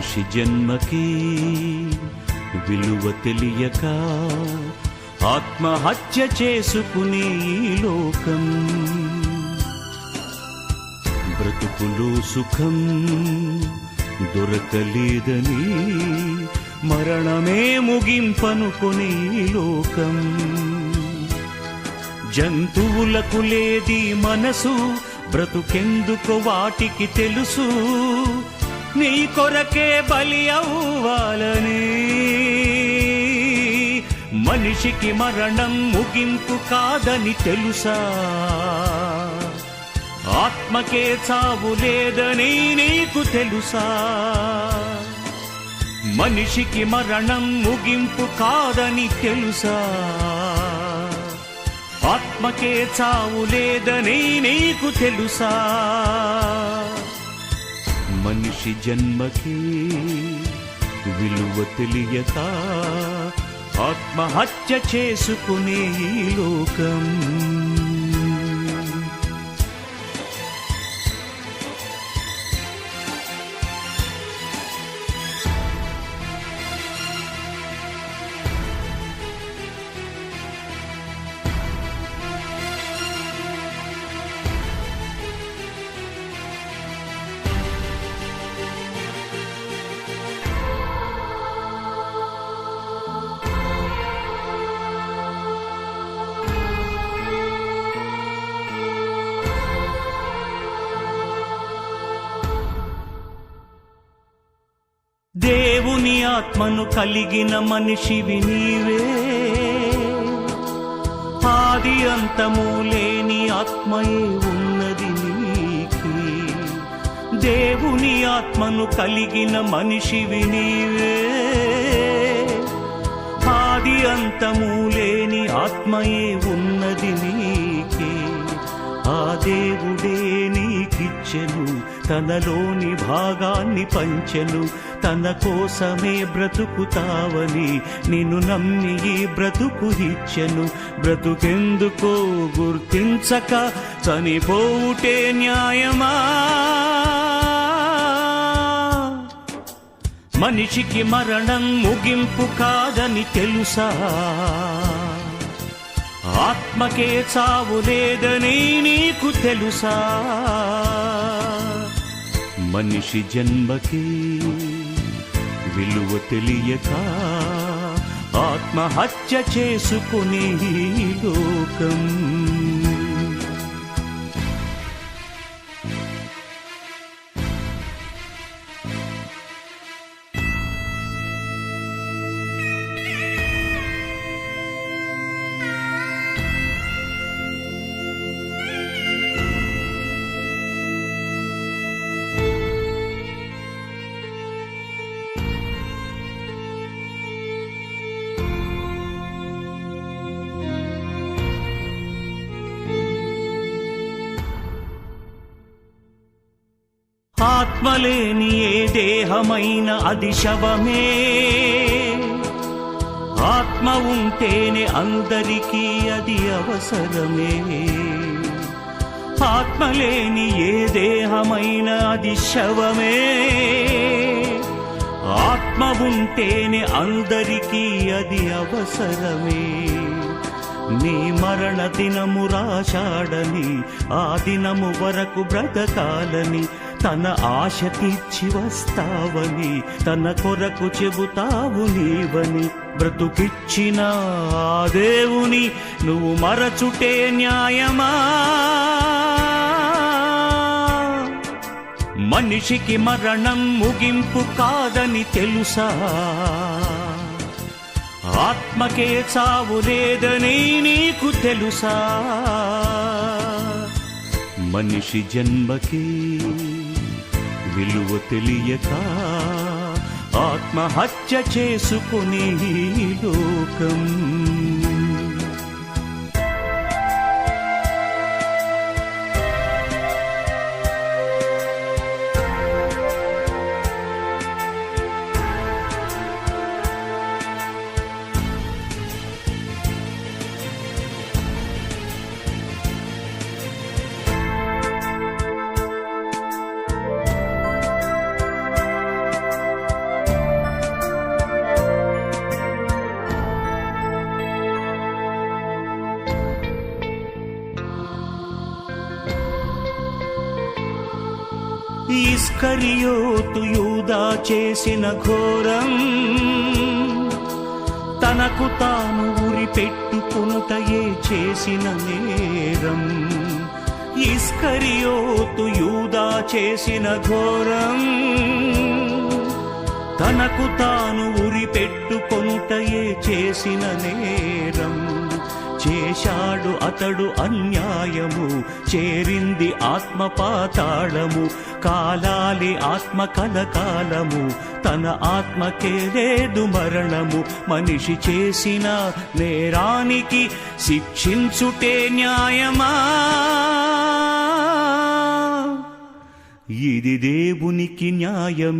మనిషి జన్మకి విలువ తెలియక ఆత్మహత్య చేసుకునే ఈ లోకం. బ్రతుకులో సుఖం దొరకలేదని మరణమే ముగింపనుకునే లోకం. జంతువులకు లేది మనసు బ్రతుకెందుకు వాటికి తెలుసు. నీ కొరకే బలి అవ్వాలని. మనిషికి మరణం ముగింపు కాదని తెలుసా? ఆత్మకే చావు లేదని నీకు తెలుసా? మనిషికి మరణం ముగింపు కాదని తెలుసా? ఆత్మకే చావు లేదని నీకు తెలుసా? మనిషి జన్మకి విలువ తెలియక ఆత్మహత్య చేసుకునే ఈ లోకం. దేవుని ఆత్మను కలిగిన మనిషివి నీవే. ఆది అంతము లేని ఆత్మయే ఉన్నది నీకి. దేవుని ఆత్మను కలిగిన మనిషివి నీవే. ఆది అంతము లేని ఆత్మయే ఉన్నది నీకే. ఆ దేవుడే నీకిచ్చెను. తనలోని భాగాన్ని పంచెను. తన కోసమే బ్రతుకుతావని నిన్ను నమ్మి ఈ బ్రతుకు ఇచ్చెను. బ్రతుకెందుకో గుర్తించక చనిపోవుటే న్యాయమా? మనిషికి మరణం ముగింపు కాదని తెలుసా? ఆత్మకే చావు లేదని నీకు తెలుసా? మనిషి జన్మకి విలువ తెలియక ఆత్మహత్య చేసుకునే లోకం. ఆత్మలేని ఏ దేహమైన అది శవమే ఆత్మ ఉంటేనే అందరికీ అది అవసరమే. ఆత్మలేని ఏ దేహమైన అది శవమే ఆత్మ ఉంటేనే అందరికీ అది అవసరమే. నీ మరణ దినము రాశాడని ఆ దినము వరకు బ్రతకాలని తన ఆశ తీర్చి వస్తావని తన కొరకు చెబుతావు నీవని బ్రతుకిచ్చిన దేవుని నువ్వు మరచుటే న్యాయమా? మనిషికి మరణం ముగింపు కాదని తెలుసా? ఆత్మకే చావు లేదని నీకు తెలుసా? మనిషి జన్మకి విలువ తెలియక ఆత్మహత్య చేసుకుని లోకం. ఇస్కరియోతు యూదా చేసిన ఘోరం. తనకు తాను ఉరి పెట్టుకునుటయే చేసిన నేరం. ఇస్కరియోతు యూదా చేసిన ఘోరం. తనకు తాను ఉరి పెట్టుకొనుటయే చేసిన నేరం. చేశాడు అతడు అన్యాయము చేరింది ఆత్మ పాతాళము కాలాలి ఆత్మ కలకాలము తన ఆత్మకే లేదు మరణము మనిషి చేసిన నేరానికి శిక్షించుటే న్యాయమా? ఇది దేవునికి న్యాయమే.